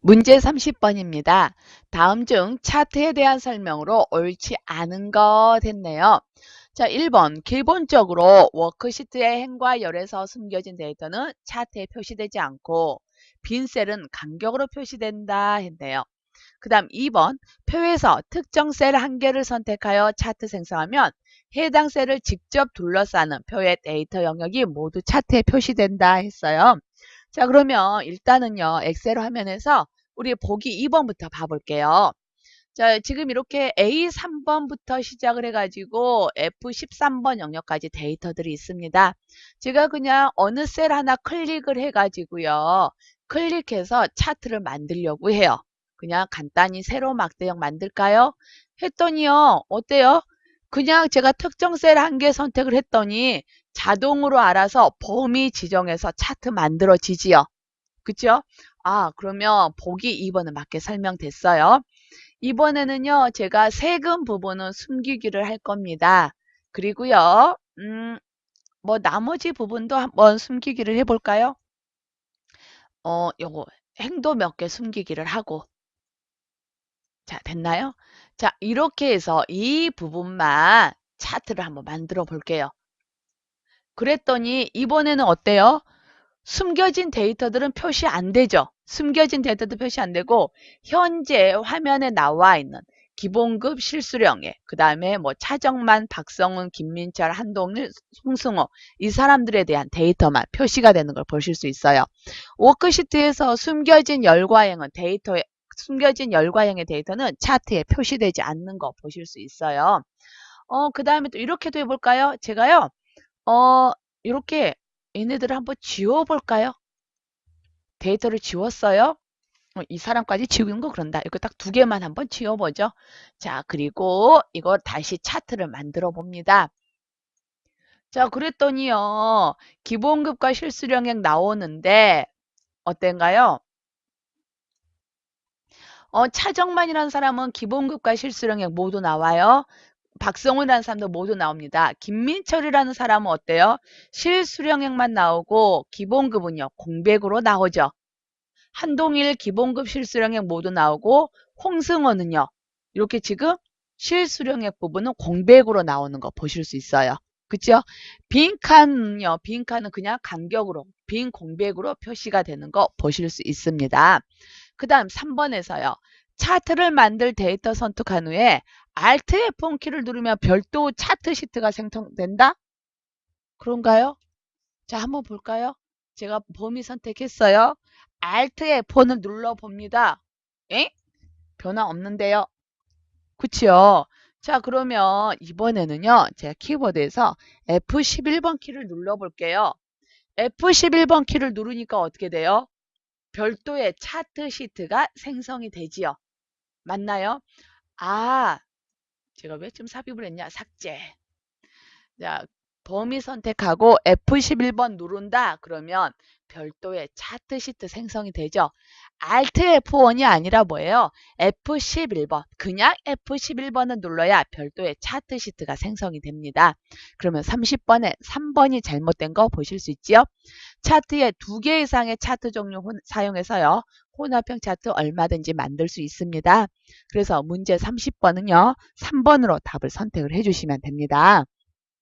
문제 30번입니다. 다음 중 차트에 대한 설명으로 옳지 않은 것 했네요. 자, 1번. 기본적으로 워크시트의 행과 열에서 숨겨진 데이터는 차트에 표시되지 않고 빈 셀은 간격으로 표시된다 했네요. 그 다음 2번. 표에서 특정 셀 한 개를 선택하여 차트 생성하면 해당 셀을 직접 둘러싸는 표의 데이터 영역이 모두 차트에 표시된다 했어요. 자, 그러면 일단은요, 엑셀 화면에서 우리 보기 2번부터 봐볼게요. 자, 지금 이렇게 A3번부터 시작을 해가지고 F13번 영역까지 데이터들이 있습니다. 제가 그냥 어느 셀 하나 클릭을 해가지고요. 클릭해서 차트를 만들려고 해요. 그냥 간단히 세로 막대형 만들까요? 했더니요. 어때요? 그냥 제가 특정 셀 한 개 선택을 했더니 자동으로 알아서 범위 지정해서 차트 만들어지지요. 그죠? 아, 그러면 보기 2번은 맞게 설명됐어요. 이번에는요, 제가 세금 부분은 숨기기를 할 겁니다. 그리고요, 음, 뭐 나머지 부분도 한번 숨기기를 해볼까요? 어, 요거 행도 몇 개 숨기기를 하고 자, 됐나요? 자, 이렇게 해서 이 부분만 차트를 한번 만들어 볼게요. 그랬더니 이번에는 어때요? 숨겨진 데이터들은 표시 안 되죠. 숨겨진 데이터도 표시 안 되고 현재 화면에 나와 있는 기본급 실수령액, 그 다음에 뭐 차정만, 박성훈, 김민철, 한동일, 송승호 이 사람들에 대한 데이터만 표시가 되는 걸 보실 수 있어요. 워크시트에서 숨겨진 열과행은 데이터에 숨겨진 열과형의 데이터는 차트에 표시되지 않는 거 보실 수 있어요. 어, 그 다음에 또 이렇게도 해볼까요? 제가요, 어, 이렇게 얘네들을 한번 지워볼까요? 데이터를 지웠어요. 어, 이 사람까지 지우는 거 그런다. 이거 딱 두 개만 한번 지워보죠. 자, 그리고 이거 다시 차트를 만들어 봅니다. 자, 그랬더니요. 기본급과 실수령액 나오는데 어땠가요? 어, 차정만이라는 사람은 기본급과 실수령액 모두 나와요. 박성훈이라는 사람도 모두 나옵니다. 김민철이라는 사람은 어때요? 실수령액만 나오고 기본급은요. 공백으로 나오죠. 한동일 기본급 실수령액 모두 나오고 홍승원은요. 이렇게 지금 실수령액 부분은 공백으로 나오는 거 보실 수 있어요. 그죠? 빈칸은요. 빈칸은 그냥 간격으로 빈 공백으로 표시가 되는 거 보실 수 있습니다. 그 다음 3번에서요. 차트를 만들 데이터 선택한 후에 Alt F1 키를 누르면 별도 차트 시트가 생성된다? 그런가요? 자, 한번 볼까요? 제가 범위 선택했어요. Alt F1을 눌러봅니다. 에? 변화 없는데요. 그치요? 자, 그러면 이번에는요. 제가 키보드에서 F11번 키를 눌러볼게요. F11번 키를 누르니까 어떻게 돼요? 별도의 차트 시트가 생성이 되지요. 맞나요? 아, 제가 왜 좀 삽입을 했냐? 삭제. 자, 범위 선택하고 F11번 누른다. 그러면 별도의 차트 시트 생성이 되죠. Alt F1이 아니라 뭐예요? F11번. 그냥 F11번을 눌러야 별도의 차트 시트가 생성이 됩니다. 그러면 30번에 3번이 잘못된 거 보실 수 있지요? 차트에 두 개 이상의 차트 종류 사용해서요. 혼합형 차트 얼마든지 만들 수 있습니다. 그래서 문제 30번은요. 3번으로 답을 선택을 해주시면 됩니다.